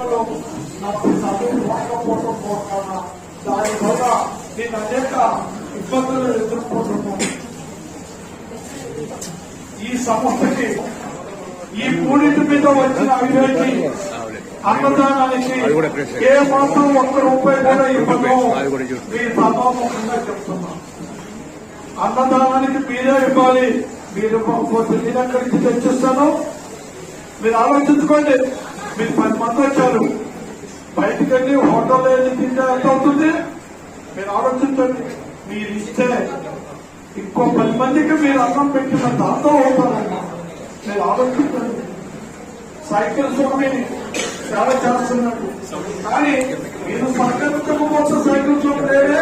ఎన్నికల్లో నాకు సమయం రాకపోవడం పోతానా దానివల్ల నేను అనేక ఇబ్బందులు ఎదుర్కొంటున్నాను ఈ సమస్యకి ఈ మూడింటి మీద వచ్చిన అవినీతి అన్నదానానికి ఏ మాత్రం ఒక్క రూపాయి కూడా ఇవ్వడం మీ సభాముఖంగా చెప్తున్నా అన్నదానానికి మీరే ఇవ్వాలి మీరు నేను ఎక్కడి నుంచి తెచ్చిస్తాను. మీరు ఆలోచించుకోండి. మీరు పది మంది వచ్చారు. బయటికి వెళ్ళి హోటల్ వెళ్ళి తింటే ఎంత అవుతుంది? మీరు ఆలోచించండి. మీరు ఇస్తే ఇంకో పది మందికి మీరు అన్నం పెట్టిన దాంతో అవుతారమ్మా. మీరు ఆలోచించండి. సైకిల్ స్వామి సేవ చేస్తున్నట్టు కానీ మీరు సహకరించకపోతే సైకిల్ స్వామి లేదే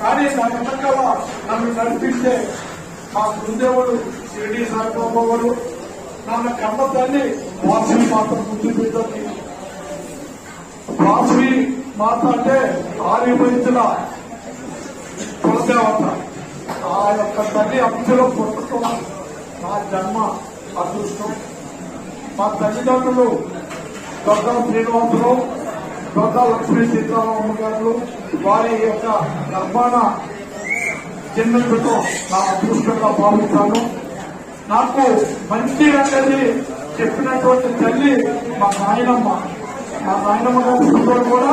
కానీ నా వెనకాల నన్ను నడిపిస్తే మా గురుదేవుడు షిరిడి సాయిబాబాడు నన్ను కన్న తల్లి వాసవి మాత ముందు వాసవి మాత అంటే ఆర్య వైద్యుల కులదేవత. ఆ యొక్క తల్లి అంశలో పుట్టడం నా జన్మ అదృష్టం. మా తల్లిదండ్రులు దొడ్డ శ్రీనివాసరావు దొడ్డ లక్ష్మీ సీతారామ గారు వారి యొక్క నిర్మాణ జన్మించడం నా అదృష్టంగా భావిస్తాను నాకు మంచి అనేది చెప్పినటువంటి తల్లి మా నాయనమ్మ. మా నాయనమ్మ గారి ఫోటోలు కూడా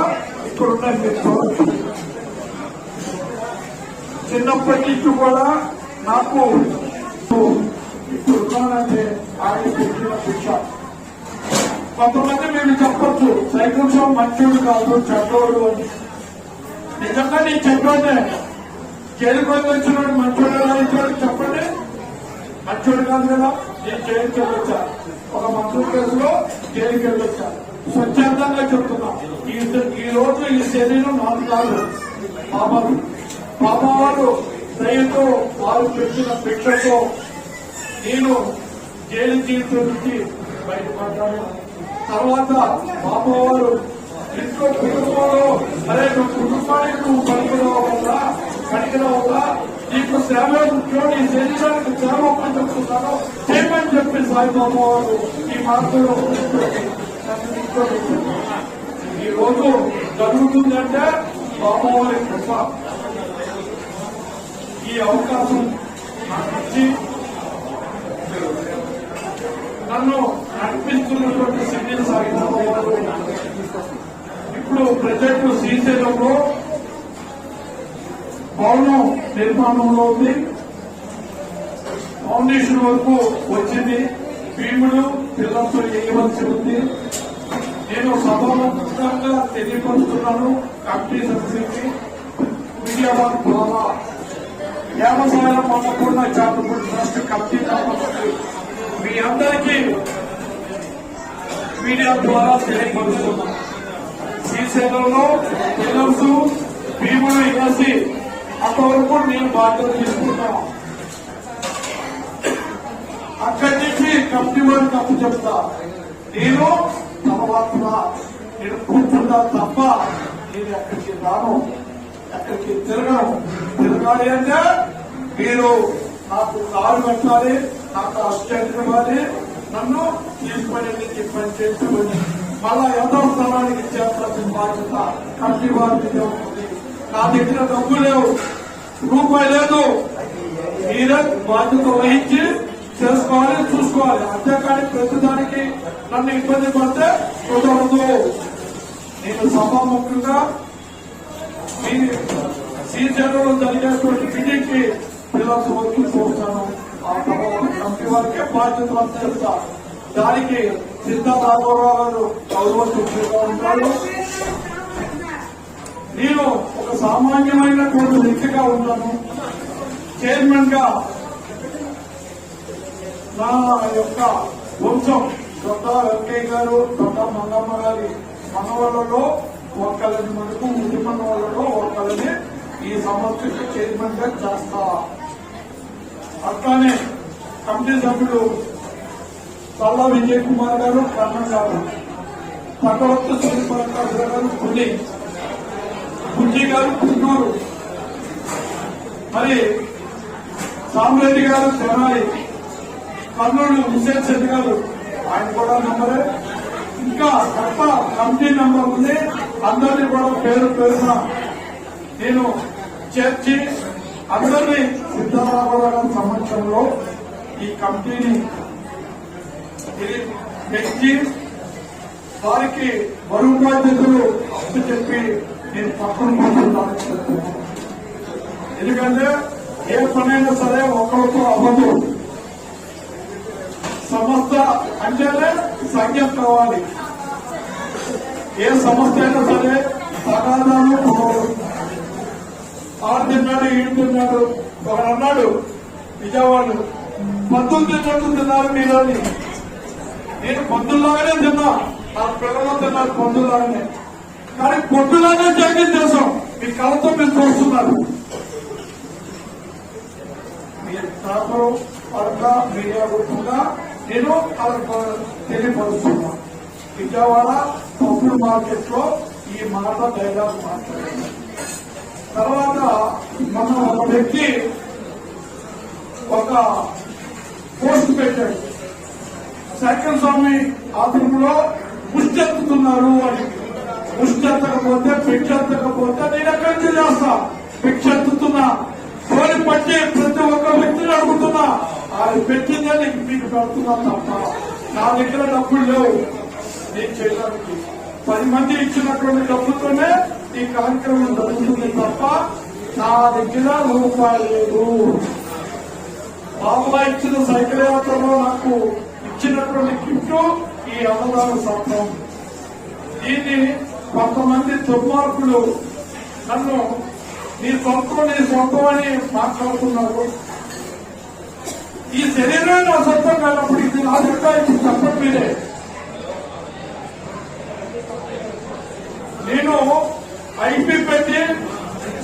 ఇక్కడ ఉన్నాయి మీరు చిన్నప్పటి నుంచి కూడా నాకు ఇప్పుడు ఆయన పెట్టిన శిక్ష. కొంతమంది మీరు చెప్పొచ్చు సైకిల్ షో మంచోడు కాదు చెడ్డోడు అని. నిజంగా నేను చెప్పండి జైలుకొని వచ్చినోడు మంచోడు ఎలా చెప్పండి. మంచోడు కాదు కదా. నేను జైలుకి వెళ్ళొచ్చా ఒక మంత్రి కేసులో జైలుకి వెళ్ళొచ్చా స్వచ్ఛందంగా చెప్తున్నా ఈ ఈ రోజు ఈ శరీరం నాకు కాదు బాబాలు బాబా వారు దయతో వారు పెట్టిన భిక్షతో నేను జైలు జీవితం నుంచి బయటపడ్డాను తర్వాత బాబా వారు ఇంట్లో కుటుంబంలో అరే నువ్వు కుటుంబానికి నువ్వు పనికిరావాలా పనికిరావాలా నీకు సేవ ముఖ్యం నీ శరీరానికి సేవ అని చేయమని చెప్పి సాయిబాబా వారు ఈ మార్గంలో ఈ రోజు జరుగుతుందంటే బాబా కృప. ఈ అవకాశం నాకు ఇచ్చి నన్ను నడిపిస్తున్నటువంటి సివిల్ సాగిన ఇప్పుడు ప్రజెంట్ శ్రీశైలంలో భవనం నిర్మాణంలో ఉంది ఫౌండేషన్ వరకు వచ్చింది. భీముడు పిల్లలతో వేయవలసి ఉంది. నేను సభాముఖంగా తెలియపరుస్తున్నాను. కమిటీ సభ్యులకి మీడియా వారి ద్వారా. వ్యవసాయ మొన్నకుండా చాటుకుడు ట్రస్ట్ కమిటీ తరఫున మీ అందరికీ మీడియా ద్వారా తెలియపరుస్తున్నాను. శ్రీశైలంలో పిల్లర్స్ భీముడు వేసి అంతవరకు నేను బాధ్యత తీసుకుంటాను. అక్కడి నుంచి కమిటీ వారికి అప్పు చెప్తా. నేను తర్వాత నేను కూర్చుంటా తప్ప నేను ఎక్కడికి రాను. ఎక్కడికి తిరగను. తిరగాలి అంటే మీరు నాకు కారు పెట్టాలి నాకు అసిస్టెంట్ ఇవ్వాలి నన్ను తీసుకొని పని చేసి మళ్ళా ఎంతో స్థలానికి చేస్తాల్సిన బాధ్యత కమిటీ వారి మీద ఉంటుంది నా దగ్గర డబ్బు లేవు. రూపాయి లేదు. మీరే బాధ్యత వహించి చేసుకోవాలి చూసుకోవాలి. అంతేకాని ప్రతిదానికి నన్ను ఇబ్బంది పడితే కుదరదు. నేను సభాముఖంగా మీ సీజన్లో జరిగేటువంటి మీటింగ్కి పిల్లలు వచ్చి చూస్తాను. ఆ సభ కమిటీ వారికి బాధ్యత అప్పచెప్తా దానికి సిద్ధ రాఘవరావు గారు గౌరవ సభ్యులుగా ఉంటారు. నేను ఒక సామాన్యమైనటువంటి వ్యక్తిగా ఉన్నాను. చైర్మన్గా నా యొక్క వంశం కొత్త వెంకయ్య గారు కొత్త మంగమ్మ గారి మనవాళ్ళలో ఒక్కరిని మనకు ముందు మనవాళ్ళలో ఒక్కరిని ఈ సంస్థకి చైర్మన్గా చేస్తా. అట్లానే కమిటీ సభ్యుడు చల్ల విజయ్ కుమార్ గారు కర్ణం గారు పక్కవత్తు సూర్యప్రకాశ్ గారు పులి పుంజి గారు పున్నూరు మరి సామ్రెడ్డి గారు తెనాలి. కర్నూలు హుసేన్ శెట్టి గారు ఆయన కూడా నెంబరే. ఇంకా తప్ప కమిటీ నెంబర్ ఉంది. అందరినీ కూడా పేరు పేరున నేను చేర్చి అందరినీ సిద్ధరామరావు గారి సమక్షంలో ఈ కమిటీని పెంచి వారికి బరువు బాధ్యతలు అప్పు చెప్పి నేను పక్కన ఎందుకంటే ఏ పనైనా సరే ఒకరితో అవ్వదు. సంస్థ అంటేనే సంఖ్య కావాలి. ఏ సంస్థ అయినా సరే తగాదాలు పోవాలి. ఆడు తిన్నాడు ఈడు తిన్నాడు. ఒకడు అన్నాడు విజయవాడు పంతులు తిన్నట్టు తిన్నారు మీరు నేను పంతుల్లాగానే తిన్నా. నా పిల్లలు తిన్నారు పంతుల్లాగానే కానీ పొట్టులాగా జగన్ చేశాం మీ కళతో మీరు చూస్తున్నారు. మీరు పేపరు పరక మీడియా గుర్తుగా నేను తెలియపరుస్తున్నా. విజయవాడ పప్పుల మార్కెట్లో ఈ మాట డైలాగ్ మాట్లాడాను తర్వాత మన ఒక వ్యక్తి ఒక పోస్ట్ పెట్టాడు. సైకిల్ స్వామి ఆశ్రమంలో ముష్టెత్తుతున్నారు అని. ముష్టెత్తకపోతే భిక్షెత్తకపోతే నేను ఎక్కడి నుంచి చేస్తా? భిక్షెత్తుతున్నా కోరి పట్టి ప్రతి ఒక్క వ్యక్తిని అడుగుతున్నా. అది పెట్టిందే నీకు మీకు పెడుతున్నా తప్ప నా దగ్గర డబ్బులు లేవు. నేను చేయడానికి పది మంది ఇచ్చినటువంటి డబ్బుతోనే ఈ కార్యక్రమం జరుగుతుంది తప్ప నా దగ్గర రూపాయలు లేదు. బాబా ఇచ్చిన సైకిల్ యాత్రలో నాకు ఇచ్చినటువంటి గిఫ్ట్ ఈ అన్నదాన సత్రం దీన్ని కొంతమంది దుర్మార్గులు నన్ను నీ సొంతం నీ సొంతం అని మాట్లాడుతున్నారు. ఈ శరీరం నా సొంతం కానప్పుడు ఇది నా సొంతం ఇది చెప్పండి మీరే నేను ఐపీ పెట్టి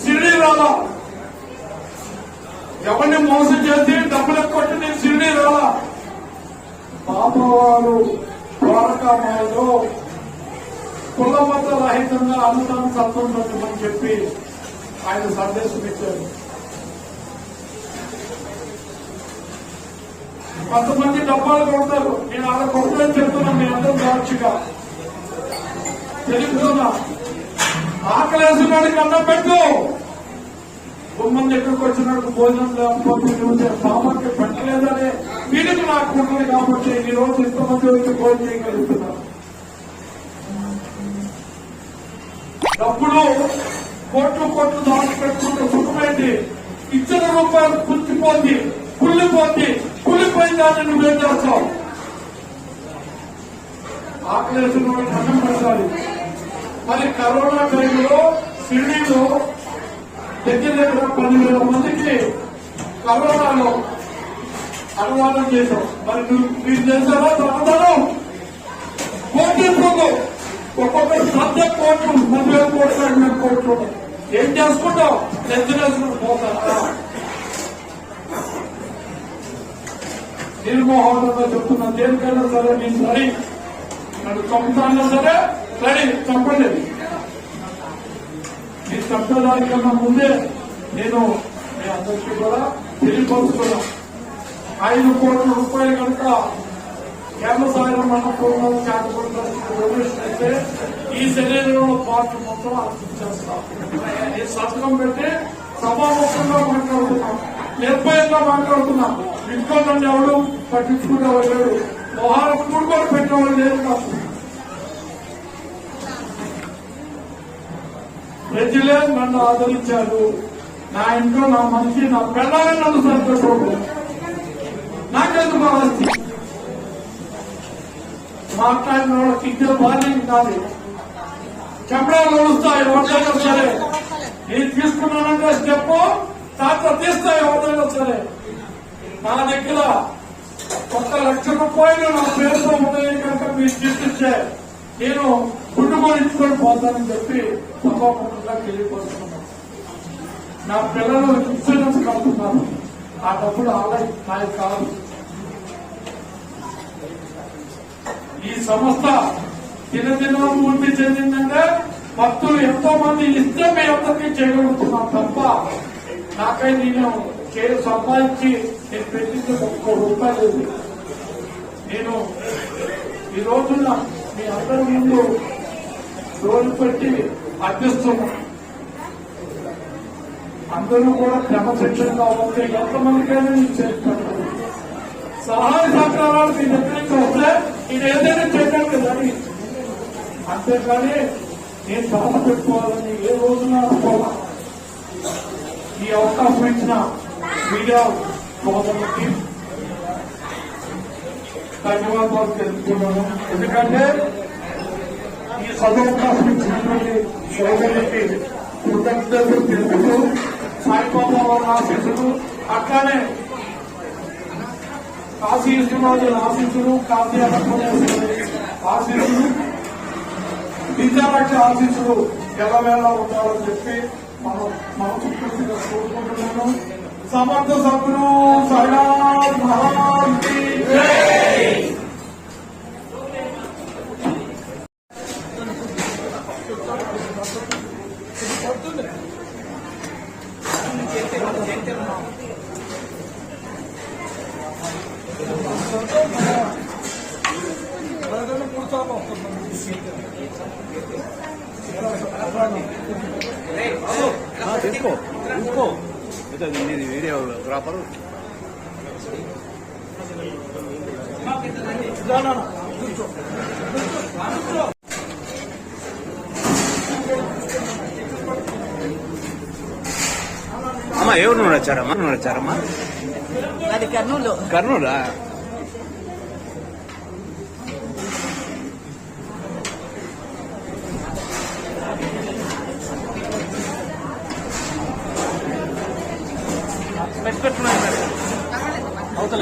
సిడి రాలా. ఎవరిని మోసం చేసి డబ్బులు కొట్టి నేను సిడి రాలా. పాపవారు ద్వారకామాలలో కులమత రహితంగా అనుదాన సత్వం పెట్టమని చెప్పి ఆయన సందేశం ఇచ్చారు. కొంతమంది డబ్బాలు కొడతారు. నేను అలా కొడతానని చెప్తున్నాను మీ అందరూ సాక్షిగా. తెలుపుతున్నా ఆకలేసిన వాడికి అన్నం పెట్టు. గుమ్మం దగ్గరకు వచ్చినట్టు భోజనం లేకపోతే నువ్వు పాపకి పెట్టలేదనే వీడికి నాకు ఉంటుంది కాబట్టి ఈ రోజు ఇంతమంది వచ్చి భోజనం చేయగలుగుతున్నారు. డబ్బులు కోట్లు కోట్లు దాచి పెట్టుకుంటే ఇచ్చిన రూపాయలు కుర్చిపోంది కుళ్ళిపోంది కుళ్ళిపోయిన దాన్ని నువ్వేం చేస్తావు? ఆకలేసిన అన్నం పెట్టాలి మరి కరోనా టైంలో షిరిడీలో దగ్గర దగ్గర పదివేల మందికి కరోనాలో అనువాదం చేశాం. మరి నువ్వు మీరు చేశారా సమాధానం కోట్లు ఒక్కొక్క సబ్జెక్ట్ కోట్లు ముప్పై కోట్లు రెండు కోట్లు ఉన్నాయి. ఏం చేసుకుంటావు? చేసుకుంటూ పోతారా నిర్మోహంలో చెప్తున్నా. దేనికైనా సరే నేను రెడీ నన్ను చంపుతానో సరే సరే. చంపండి. ఈ చంపడానికన్నా ముందే నేను మీ అందరికీ కూడా తెలియపరుస్తున్నా ఐదు కోట్ల రూపాయలు కనుక కేంద్రసాయం మనపూర్ణ డొనేషన్ అయితే ఈ శరీరంలో పార్టీ మొత్తం అర్పించేస్తాం ఈ సంతకం పెట్టి సభాముఖంగా మాట్లాడుతున్నాం. నిర్భయంగా మాట్లాడుతున్నాం. ఇంకోటండి ఎవడు పట్టించుకుంటే లేడు మొహాల కూడుకొని పెట్టేవాళ్ళు లేదు కాదు ప్రజలే నన్ను ఆదరించారు. నా ఇంట్లో నా మనిషి నా పిల్లలే నన్ను సంతోషపడు మాట్లాడిన వాళ్ళకి ఇద్దరు భార్యకి కాదు. చెప్పడాలు నడుస్తాయి ఎవరికైనా సరే. నేను తీసుకున్నానంటే స్టెప్ తాత తీస్తాయి ఎవరైనా సరే. నా దగ్గర ఒక లక్ష రూపాయలు నా పేరుతో ఉన్నాయి కనుక మీరు తీసుకొచ్చే నేను గుండుకొని ఇచ్చుకొని పోతానని చెప్పి సభాపతిగా తెలియపరుస్తున్నాను. నా పిల్లలు ఇన్సూరెన్స్ కడుతున్నారు. ఆ డబ్బులు ఆల్రెడీ నాది కాదు. సంస్థ దినదినం పూర్తి చెందిందంటే భక్తులు ఎంతో మంది ఇస్తే మేము అందరికీ చేయగలుగుతున్నాం తప్ప నాకై నేను చేరు సంపాదించి నేను పెట్టింది ముప్పై రూపాయలు నేను ఈ రోజున మీ అందరి ముందు రోజు పెట్టి అర్థిస్తున్నాం అందరూ కూడా క్రమశిక్షణగా ఉంటే ఎంతమందికైనా నేను చేస్తాను. సహాయ సహకారాలు మీ దగ్గర నుంచి వస్తే ఇది ఏదైనా చేయగలను కదని అంతేకాని నేను బాధ పెట్టుకోవాలని ఏ రోజున అనుకోవాలి ఈ అవకాశం ఇచ్చిన మీడియా సోదరులకి ధన్యవాదాలు తెలుపుతున్నాను ఎందుకంటే ఈ సదవకాశం ఇచ్చినటువంటి సోదరులకి కృతజ్ఞతలు తెలుపుతూ సాయిబాబా వారి ఆశీస్సులు అట్లానే కాశీ విశ్వనాథుల ఆశీస్సులు కాశీ అన్నపూర్ణేశ్వరి ఆశీస్సులు విద్యాలక్ష్య ఆశీస్సులు ఎల్లవేళ ఉండాలని చెప్పి మనం మనస్ఫూర్తిగా కోరుకుంటున్నాను సమర్థ సభ్యులు సైనాథ్ మహారాజ్కి తీసుకో తీసుకో ఇది అమ్మా ఎవరు నుండి వచ్చారమ్మా నుండి వచ్చారమ్మా అది కర్నూలు. కర్నూలా? పెట్టు, పెట్టు. అవతల